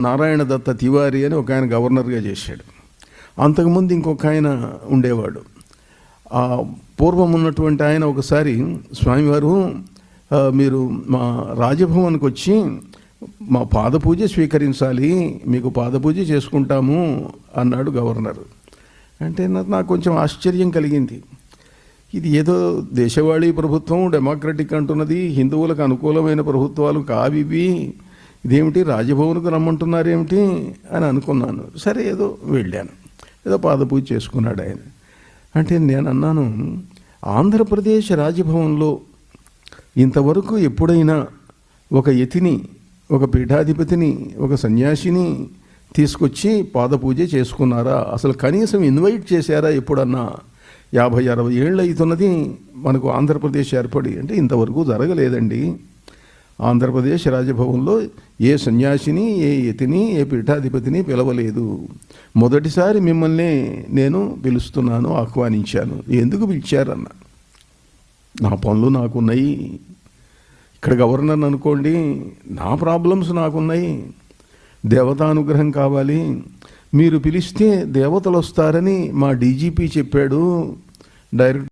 నారాయణ దత్త తివారి అని ఒక ఆయన గవర్నర్గా చేశాడు. అంతకుముందు ఇంకొక ఆయన ఉండేవాడు. ఆ పూర్వం ఉన్నటువంటి ఆయన ఒకసారి స్వామివారు మీరు మా రాజభవన్కి వచ్చి మా పాదపూజ స్వీకరించాలి మీకు పాదపూజ చేసుకుంటాము అన్నాడు గవర్నర్. అంటే నాకు కొంచెం ఆశ్చర్యం కలిగింది. ఇది ఏదో దేశవాళీ ప్రభుత్వం డెమోక్రటిక్ అంటున్నది హిందువులకు అనుకూలమైన ప్రభుత్వాలు కావివి ఇదేమిటి? రాజభవన్కు రమ్మంటున్నారేమిటి? అని అనుకున్నాను. సరే ఏదో వెళ్ళాను. ఏదో పాదపూజ చేసుకున్నాడు ఆయన. అంటే నేను అన్నాను ఆంధ్రప్రదేశ్ రాజభవన్లో ఇంతవరకు ఎప్పుడైనా ఒక యతిని ఒక పీఠాధిపతిని ఒక సన్యాసిని తీసుకొచ్చి పాదపూజ చేసుకున్నారా? అసలు కనీసం ఇన్వైట్ చేశారా ఎప్పుడన్నా? యాభై అరవై ఏళ్ళు అవుతున్నది మనకు ఆంధ్రప్రదేశ్ ఏర్పడి. అంటే ఇంతవరకు జరగలేదండి. ఆంధ్రప్రదేశ్ రాజభవన్లో ఏ సన్యాసిని ఏ యతిని ఏ పీఠాధిపతిని పిలవలేదు. మొదటిసారి మిమ్మల్ని నేను పిలుస్తున్నాను ఆహ్వానించాను. ఎందుకు పిలిచారన్న? నా పనులు నాకున్నాయి. ఇక్కడ గవర్నర్ అనుకోండి నా ప్రాబ్లమ్స్ నాకున్నాయి. దేవతానుగ్రహం కావాలి. మీరు పిలిస్తే దేవతలు వస్తారని మా డీజీపీ చెప్పాడు. డైరెక్ట్